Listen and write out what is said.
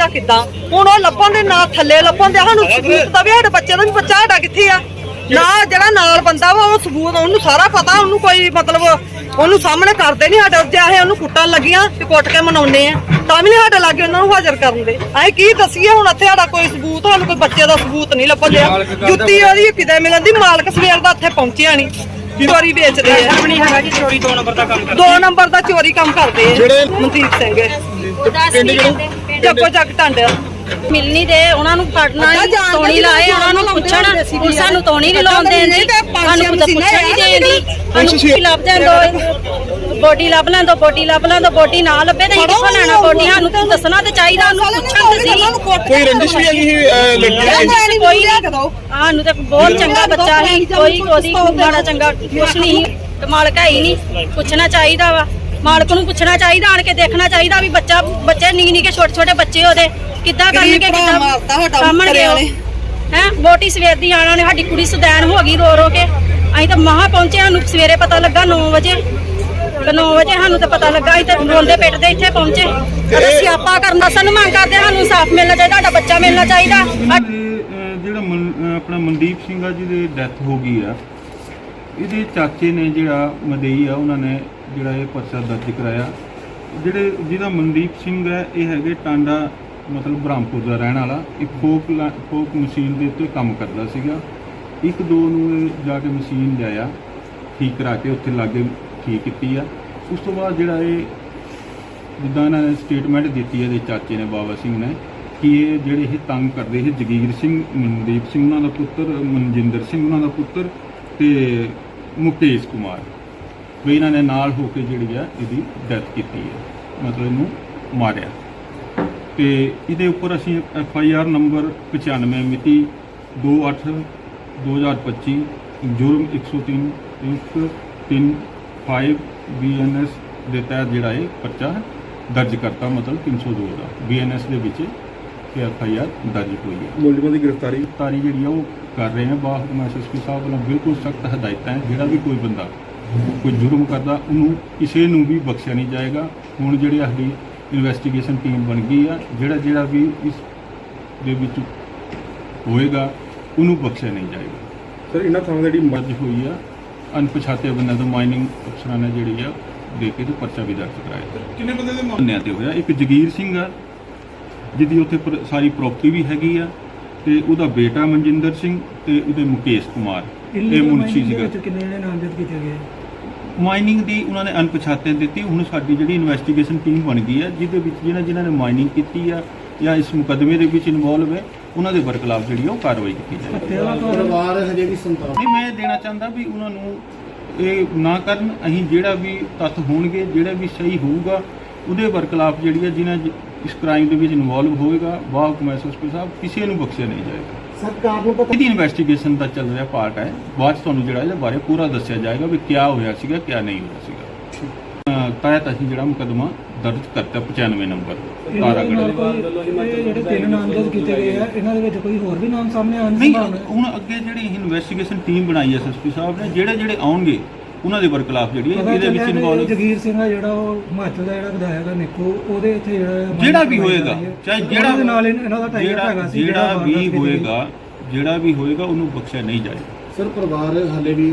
ਜਾਂ ਕਿੱਦਾਂ? ਹੁਣ ਉਹ ਲੱਭਣ ਦੇ ਨਾਲ ਥੱਲੇ ਲੱਭਣ ਦੇ ਸਾਨੂੰ ਸਬੂਤ ਦਾ ਵੀ ਸਾਡੇ ਬੱਚੇ ਦਾ ਵੀ ਬੱਚਾ ਸਾਡਾ ਕਿੱਥੇ ਆ। ਨਾ ਜਿਹੜਾ ਨਾਲ ਬੰਦਾ ਵਾ ਉਹ ਸਬੂਤ ਉਹਨੂੰ ਸਾਰਾ ਪਤਾ ਉਹਨੂੰ ਕੋਈ ਮਤਲਬ ਉਹਨੂੰ ਸਾਹਮਣੇ ਕਰਦੇ ਨਹੀਂ ਸਾਡੇ ਉੱਤੇ ਆਏ ਉਹਨੂੰ ਕੁੱਟਣ ਲੱਗੀਆਂ ਤੇ ਕੁੱਟ ਕੇ ਮਨਾਉਨੇ ਆ। ਤਾਂ ਵੀ ਨਹੀਂ ਸਾਡੇ ਲਾਗੇ ਉਹਨਾਂ ਨੂੰ ਹਾਜ਼ਰ ਕਰਨ ਦੇ। ਅਸੀਂ ਕੀ ਦਸੀਏ ਹੁਣ ਇੱਥੇ ਸਾਡਾ ਕੋਈ ਸਬੂਤ ਸਾਨੂੰ ਕੋਈ ਬੱਚੇ ਦਾ ਸਬੂਤ ਨਹੀਂ ਲੱਭਣ ਡਿਆ ਜੁੱਤੀ ਉਹਦੀ ਕਿਤੇ ਮਿਲਣ ਦੀ ਮਾਲਕ ਸਵੇਰ ਦਾ ਇੱਥੇ ਪਹੁੰਚਿਆ ਨਹੀਂ ਚੋਰੀ ਵੇਚਦੇ ਆ। ਨਹੀਂ ਹੈਗਾ ਜੀ ਚੋਰੀ ਦੋ ਨੰਬਰ ਦਾ ਕੰਮ ਕਰਦਾ। ਦੋ ਨੰਬਰ ਦਾ ਚੋਰੀ ਕੰਮ ਕਰਦੇ ਆ। ਮਨਦੀਪ ਸਿੰਘ ਪਿੰਡ ਕਿਹੜਾ ਜੱਗੋ ਜੱਗ ਟਾਂਡਿਆ ਮਿਲਣੀ ਦੇ ਉਹਨਾਂ ਨੂੰ ਜਾਣਦੇ ਤੋਣੀ ਲਾਏ ਉਹਨਾਂ ਨੂੰ ਪੁੱਛਣ ਹੁਣ ਸਾਨੂੰ ਤੋਣੀ ਨਹੀਂ ਲਾਉਣ ਦੇਂਦੀ ਸਾਨੂੰ ਤਾਂ ਪੁੱਛਣ ਨਹੀਂ ਦੇਂਦੀ ਸਾਨੂੰ ਕੀ ਲੱਭ ਜਾਂਦੋ। ਬੋਡੀ ਲੱਭ ਲੈਂਦੋ ਬੋਡੀ ਲੱਭ ਲੈਂਦੋ ਬੋਡੀ ਨਾ ਲੱਭੇ ਤਾਂ ਅਸੀਂ ਕਿੱਥੋਂ ਲੈਣਾ ਬੋਡੀ? ਸਾਨੂੰ ਤਾਂ ਦੱਸਣਾ ਤੇ ਚਾਹੀਦਾ ਉਹਨੂੰ ਪੁੱਛਣ ਤੇ ਸੀ ਕੋਈ ਰੰਜਿਸ਼ ਵੀ ਹੈਗੀ ਲੜਕੀ ਕੋਈ ਸਾਨੂੰ ਤੇ ਬਹੁਤ ਚੰਗਾ ਬੱਚਾ ਸੀ ਕੋਈ ਉਹਦੀ ਮਾੜਾ ਚੰਗਾ ਕੁਛ ਨਹੀਂ। ਤੇ ਮਾਲਕ ਹੈ ਹੀ ਨਹੀਂ ਪੁੱਛਣਾ ਚਾਹੀਦਾ ਵਾ। ਮਾਲਕ ਨੂੰ ਪੁੱਛਣਾ ਚਾਹੀਦਾ ਆਣ ਕੇ ਦੇਖਣਾ ਚਾਹੀਦਾ ਵੀ ਬੱਚਾ ਬੱਚੇ ਨਿੱਕੇ ਨਿੱਕੇ ਛੋਟੇ ਛੋਟੇ ਬੱਚੇ ਉਹਦੇ ਕਿੱਦਾਂ ਕਰਨਗੇ ਕਿੱਦਾਂ ਉਹ। ਹੈ? ਵੋਟੀ ਸਵੇਰ ਦੀ ਆਣਾ ਨੇ ਸਾਡੀ ਕੁੜੀ ਸੁਦੈਣ ਹੋ ਗਈ ਰੋ ਰੋ ਕੇ। ਅਸੀਂ ਤਾਂ ਮਹਾ ਪਹੁੰਚੇ ਸਾਨੂੰ ਸਵੇਰੇ ਪਤਾ ਲੱਗਾ 9 ਵਜੇ। ਤੇ 9 ਵਜੇ ਸਾਨੂੰ ਤਾਂ ਪਤਾ ਲੱਗਾ ਅਸੀਂ ਤਾਂ ਰੋਂਦੇ ਪਿੱਟਦੇ ਇੱਥੇ ਪਹੁੰਚੇ। ਅਸੀਂ ਸਿਆਪਾ ਕਰਨ ਦਾ ਸਾਨੂੰ ਮੰਗ ਕਰਦੇ ਸਾਨੂੰ ਸਾਫ਼ ਮਿਲਣਾ ਚਾਹੀਦਾ ਸਾਡਾ ਬੱਚਾ ਮਿਲਣਾ ਚਾਹੀਦਾ। ਜਿਹੜਾ ਆਪਣਾ ਮਨਦੀਪ ਸਿੰਘ ਆ ਜਿਹਦੀ ਡੈਥ ਹੋ ਗਈ ਆ ਇਹਦੇ ਚਾਚੇ ਨੇ ਜਿਹੜਾ ਮਦਈ ਆ, ਉਹਨਾਂ ਨੇ ਜਿਹੜਾ ਇਹ ਪਰਚਾ ਦਰਜ ਕਰਾਇਆ। ਜਿਹੜੇ ਜਿਹਦਾ ਮਨਦੀਪ ਸਿੰਘ ਹੈ, ਇਹ ਹੈਗੇ ਟਾਂਡਾ, ਮਤਲਬ ਬ੍ਰਹਮਪੁਰ ਦਾ ਰਹਿਣ ਵਾਲਾ। ਇਹ ਫੋਕ ਲਾ- ਫੋਕ ਮਸ਼ੀਨ ਦੇ ਉੱਤੇ ਕੰਮ ਕਰਦਾ ਸੀਗਾ। ਇੱਕ ਦੋ ਨੂੰ ਇਹ ਜਾ ਕੇ ਮਸ਼ੀਨ ਲਿਆਇਆ, ਠੀਕ ਕਰਾ ਕੇ ਉੱਥੇ ਲਾਗੇ ਠੀਕ ਕੀਤੀ ਆ। ਉਸ ਤੋਂ ਬਾਅਦ ਜਿਹੜਾ ਇਹ, ਜਿੱਦਾਂ ਇਹਨਾਂ ਨੇ ਸਟੇਟਮੈਂਟ ਦਿੱਤੀ ਹੈ ਇਹਦੇ ਚਾਚੇ ਨੇ, ਬਾਬਾ ਸਿੰਘ ਨੇ, ਕਿ ਇਹ ਜਿਹੜੇ ਇਹ ਤੰਗ ਕਰਦੇ ਸੀ ਜਗੀਰ ਸਿੰਘ, ਮਨਦੀਪ ਸਿੰਘ ਉਹਨਾਂ ਦਾ ਪੁੱਤਰ, ਮਨਜਿੰਦਰ ਸਿੰਘ ਉਹਨਾਂ ਦਾ ਪੁੱਤਰ ਤੇ ਮੁਕੇਸ਼ ਕੁਮਾਰ। ਵੀ ਇਹਨਾਂ ਨੇ ਨਾਲ ਹੋ ਕੇ ਜਿਹੜੀ ਆ ਇਹਦੀ ਡੈਥ ਕੀਤੀ ਹੈ। ਮਤਲਬ ਇਹਨੂੰ ਮਾਰਿਆ। ਤੇ ਇਹਦੇ ਉੱਪਰ ਅਸੀਂ ਐਫ ਆਈ ਆਰ ਨੰਬਰ 95 ਮਿਤੀ 28 2025 ਜੁਰਮ 103 135 ਬੀਐਨਐਸ ਦੇ ਤਹਿਤ ਜਿਹੜਾ ਇਹ ਪਰਚਾ ਦਰਜ ਕਰਤਾ, ਮਤਲਬ 302 ਦਾ ਬੀਐਨਐਸ ਦੇ ਵਿੱਚ ਇਹ ਐਫ ਆਈ ਆਰ ਦਰਜ ਹੋਈ ਹੈ। ਮੁਲਜ਼ਮਾਂ ਦੀ ਗ੍ਰਿਫਤਾਰੀ? ਗ੍ਰਿਫਤਾਰੀ ਜਿਹੜੀ ਆ ਉਹ ਕਰ ਰਹੇ ਆ। ਬਾਹਰ ਐਸਐਸਪੀ ਸਾਹਿਬ ਵੱਲੋਂ ਬਿਲਕੁਲ ਸਖਤ ਹਦਾਇਤਾਂ ਹੈ। ਜਿਹੜਾ ਵੀ ਕੋਈ ਬੰਦਾ ਕੋਈ ਜੁਰਮ ਕਰਦਾ ਉਹਨੂੰ ਕਿਸੇ ਨੂੰ ਵੀ ਬਖਸ਼ਿਆ ਨਹੀਂ ਜਾਏਗਾ। ਹੁਣ ਜਿਹੜੀ ਸਾਡੀ ਇਨਵੈਸਟੀਗੇਸ਼ਨ ਟੀਮ ਬਣ ਗਈ ਆ ਜਿਹੜਾ ਜਿਹੜਾ ਵੀ ਇਸ ਦੇ ਵਿੱਚ ਹੋਏਗਾ ਉਹਨੂੰ ਬਖਸ਼ਿਆ ਨਹੀਂ ਜਾਏਗਾ। ਸਰ ਇਹਨਾਂ ਥਾਵਾਂ ਦੀ ਜਿਹੜੀ ਮ- ਦਰਜ ਹੋਈ ਆ ਅਣਪਛਾਤੇ ਬੰਦਿਆਂ ਤੋਂ ਮਾਈਨਿੰਗ ਅਫਸਰਾਂ ਨੇ ਜਿਹੜੀ ਆ ਦੇ ਕੇ ਤੇ ਪਰਚਾ ਵੀ ਦਰਜ ਕਰਾਇਆ। ਕਿੰਨੇ ਬੰਦੇ ਦੇ ਬੰਨਿਆਂ ਤੇ ਹੋਇਆ। ਇੱਕ ਜਗੀਰ ਸਿੰਘ ਆ ਜਿਹਦੀ ਉੱਥੇ ਪਰ- ਸਾਰੀ ਪ੍ਰਾਪਰਟੀ ਵੀ ਹੈਗੀ ਆ ਤੇ ਉਹਦਾ ਬੇਟਾ ਮਨਜਿੰਦਰ ਸਿੰਘ ਤੇ ਉਹਦੇ ਮੁਕੇਸ਼ ਕੁਮਾਰ। ਇਹ ਮੁਨਸ਼ੀ ਸੀਗਾ। ਕਿੰਨੇ ਜਣੇ ਨਾਮਜ਼ਦ ਕੀਤੇ ਗਏ? ਮਾਈਨਿੰਗ ਦੀ ਉਹਨਾਂ ਨੇ ਅਣਪਛਾਤੇ ਦਿੱਤੀ। ਹੁਣ ਸਾਡੀ ਜਿਹੜੀ ਇਨਵੈਸਟੀਗੇਸ਼ਨ ਟੀਮ ਬਣ ਗਈ ਹੈ ਜਿਹਦੇ ਵਿੱਚ ਜਿਹਨਾਂ ਜਿਨ੍ਹਾਂ ਨੇ ਮਾਈਨਿੰਗ ਕੀਤੀ ਆ ਜਾਂ ਇਸ ਮੁਕੱਦਮੇ ਦੇ ਵਿੱਚ ਇਨਵੋਲਵ ਹੈ ਉਹਨਾਂ ਦੇ ਬਰਖਲਾਫ ਜਿਹੜੀ ਉਹ ਕਾਰਵਾਈ ਕੀਤੀ ਜਾਏਗੀ। ਪਰਿਵਾਰ ਹਜੇ ਵੀ ਸੰਤਾਪ ਨਹੀਂ ਮੈਂ ਇਹ ਦੇਣਾ ਚਾਹੁੰਦਾ ਵੀ ਉਹਨਾਂ ਨੂੰ ਇਹ ਨਾ ਕਰਨ। ਅਸੀਂ ਜਿਹੜਾ ਵੀ ਤੱਥ ਹੋਣਗੇ ਜਿਹੜਾ ਵੀ ਸਹੀ ਹੋਊਗਾ ਉਹਦੇ ਬਰਖਲਾਫ ਜਿਹੜੀ ਹੈ ਜਿਨ੍ਹਾਂ ਜ- ਇਸ ਕ੍ਰਾਈਮ ਦੇ ਵਿੱਚ ਇਨਵੋਲਵ ਹੋਏਗਾ ਵਾਹ ਕਮੈਸੋਸਪੀ ਸਾਹਿਬ ਕਿਸੇ ਨੂੰ ਬਖਸ਼ਿਆ ਨਹੀਂ ਜਾਏਗਾ। ਸਰਕਾਰ ਨੂੰ ਪਤਾ ਇਹਦੀ ਇਨਵੈਸਟੀਗੇਸ਼ਨ ਦਾ ਚੱਲ ਰਿਹਾ ਪਾਰਟ ਹੈ। ਬਾਅਦ ਤੁਹਾਨੂੰ ਜਿਹੜਾ ਇਹਦੇ ਬਾਰੇ ਪੂਰਾ ਦੱਸਿਆ ਜਾਏਗਾ ਵੀ ਕੀ ਹੋਇਆ ਸੀਗਾ ਕੀ ਨਹੀਂ ਹੋਇਆ ਸੀਗਾ। ਤਹਿਤ ਅਸੀਂ ਜਿਹੜਾ ਮੁਕੱਦਮਾ ਦਰਜ ਕਰਤਾ 95 ਨੰਬਰ ਜਿਹੜੇ ਤਿੰਨ ਨਾਮਜ਼ਦ ਕੀਤੇ ਗਏ ਆ ਇਹਨਾਂ ਦੇ ਵਿੱਚ ਕੋਈ ਹੋਰ ਵੀ ਨਾਮ ਸਾਹਮਣੇ ਆਉਣ ਦੀ ਸੰਭਾਵਨਾ? ਹੁਣ ਅੱਗੇ ਜਿਹੜੀ ਇਨਵੈਸਟੀਗੇਸ਼ਨ ਟੀਮ ਬਣਾਈ ਐ ਐਸਐਸਪੀ ਸਾਹਿਬ ਨੇ ਜਿਹੜੇ ਜਿਹੜੇ ਆਉਣਗੇ ਉਹਨਾਂ ਦੇ ਬਰਖਲਾਫ ਜਿਹੜੀ ਹੈ ਇਹਦੇ ਵਿੱਚ ਇਨਵੋਲਵ ਜਗੀਰ ਸਿੰਘ ਆ ਜਿਹੜਾ ਉਹ ਹਿਮਾਚਲ ਦਾ ਜਿਹੜਾ ਵਿਧਾਇਕ ਆ ਨਿੱਕੋ ਉਹਦੇ ਇੱਥੇ ਜਿਹੜਾ ਜਿਹੜਾ ਵੀ ਹੋਏਗਾ। ਚਾਹੇ ਉਹਨਾਂ ਜਿਹੜਾ ਦੇ ਨਾਲ ਇਹਨਾਂ ਦਾ ਟਾਈਪ ਹੈਗਾ ਸੀ ਜਿਹੜਾ ਵੀ। ਹੋਏਗਾ ਜਿਹੜਾ ਵੀ ਹੋਏਗਾ ਉਹਨੂੰ ਬਖਸ਼ਿਆ ਨਹੀਂ ਜਾਏਗਾ ਸਰ ਪਰਿਵਾਰ ਹਲੇ ਵੀ